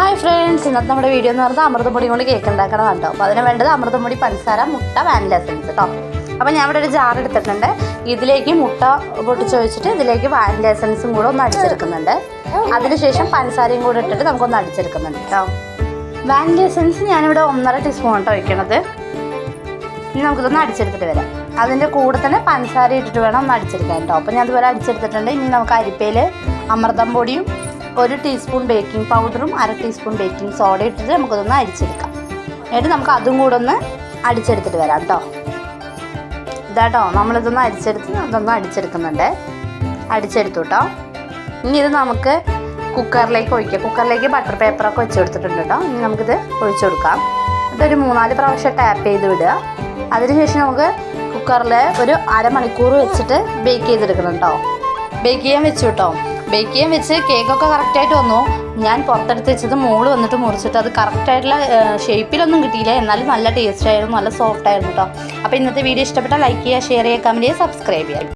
Hi friends ഇന്നത്തെ നമ്മുടെ video എന്ന് പറഞ്ഞാൽ അമൃതപ്പൊടി കൊണ്ട് കേക്ക് ഉണ്ടാക്കണം കേട്ടോ. അപ്പോൾ അതിന് വേണ്ടത് അമൃതപ്പൊടി പഞ്ചസാര മുട്ട വാനില എസൻസ് കേട്ടോ. അപ്പോൾ ഞാൻ ഇവിടെ ഒരു ജാർ എടുത്തിട്ടുണ്ട്. ഇതിലേക്ക് മുട്ട പൊട്ടിച്ച് വെച്ചിട്ട് ഇതിലേക്ക് വാനില എസൻസും കൂടെ ഒന്ന് അടിച്ചെടുക്കുന്നുണ്ട്. അതിനുശേഷം പഞ്ചസാരയും കൂടെ ഇട്ടിട്ട് നമുക്കൊന്ന് അടിച്ചെടുക്കുന്നുണ്ട് കേട്ടോ. വാനില എസൻസ് ഞാനിവിടെ ഒന്നര ടീസ്പൂൺ കേട്ടോ ഒഴിക്കണത്. ഇനി നമുക്കിതൊന്ന് അടിച്ചെടുത്തിട്ട് വരാം. അതിന്റെ കൂടെ തന്നെ പഞ്ചസാര ഇട്ടിട്ട് വേണം ഒന്ന് അടിച്ചെടുക്കാൻ കേട്ടോ. അപ്പോൾ ഞാൻ അതുപോലെ അടിച്ചെടുത്തിട്ടുണ്ട്. ഇനി നമുക്ക് അരിപ്പയിൽ അമൃതം പൊടിയും ഒരു ടീസ്പൂൺ ബേക്കിംഗ് പൗഡറും അര ടീസ്പൂൺ ബേക്കിംഗ് സോഡ ഇട്ടിട്ട് നമുക്കതൊന്ന് അരിച്ചെടുക്കാം. എന്നിട്ട് നമുക്ക് അതും കൂടെ ഒന്ന് അടിച്ചെടുത്തിട്ട് വരാം കേട്ടോ ഇതാട്ടോ നമ്മളിതൊന്ന് അരിച്ചെടുത്ത് അതൊന്ന് അടിച്ചെടുക്കുന്നുണ്ട്. അടിച്ചെടുത്തു കേട്ടോ ഇനി ഇത് നമുക്ക് കുക്കറിലേക്ക് ഒഴിക്കാം. കുക്കറിലേക്ക് ബട്ടർ പേപ്പറൊക്കെ വെച്ച് കൊടുത്തിട്ടുണ്ട് കേട്ടോ ഇനി നമുക്കിത് ഒഴിച്ചു കൊടുക്കാം. ഇതൊരു മൂന്നാൽ പ്രാവശ്യം ടാപ്പ് ചെയ്ത് വിടുക. അതിനുശേഷം നമുക്ക് കുക്കറിൽ ഒരു അരമണിക്കൂർ വെച്ചിട്ട് ബേക്ക് ചെയ്തെടുക്കണം കേട്ടോ ബേക്ക് ചെയ്യാൻ വെച്ചു കേട്ടോ ബേക്ക് ചെയ്യാൻ വെച്ച് കേക്കൊക്കെ കറക്റ്റായിട്ട് വന്നു. ഞാൻ പുറത്തെടുത്ത് വെച്ചത് മോൾ വന്നിട്ട് മുറിച്ചിട്ട് അത് കറക്റ്റായിട്ടുള്ള ഷേപ്പിലൊന്നും കിട്ടിയില്ല. എന്നാലും നല്ല ടേസ്റ്റ് ആയിരുന്നു നല്ല സോഫ്റ്റ് ആയിരുന്നു കേട്ടോ അപ്പോൾ ഇന്നത്തെ വീഡിയോ ഇഷ്ടപ്പെട്ടാൽ ലൈക്ക് ചെയ്യുക ഷെയർ ചെയ്യുക കമന്റ് ചെയ്യുക സബ്സ്ക്രൈബ് ചെയ്യുക.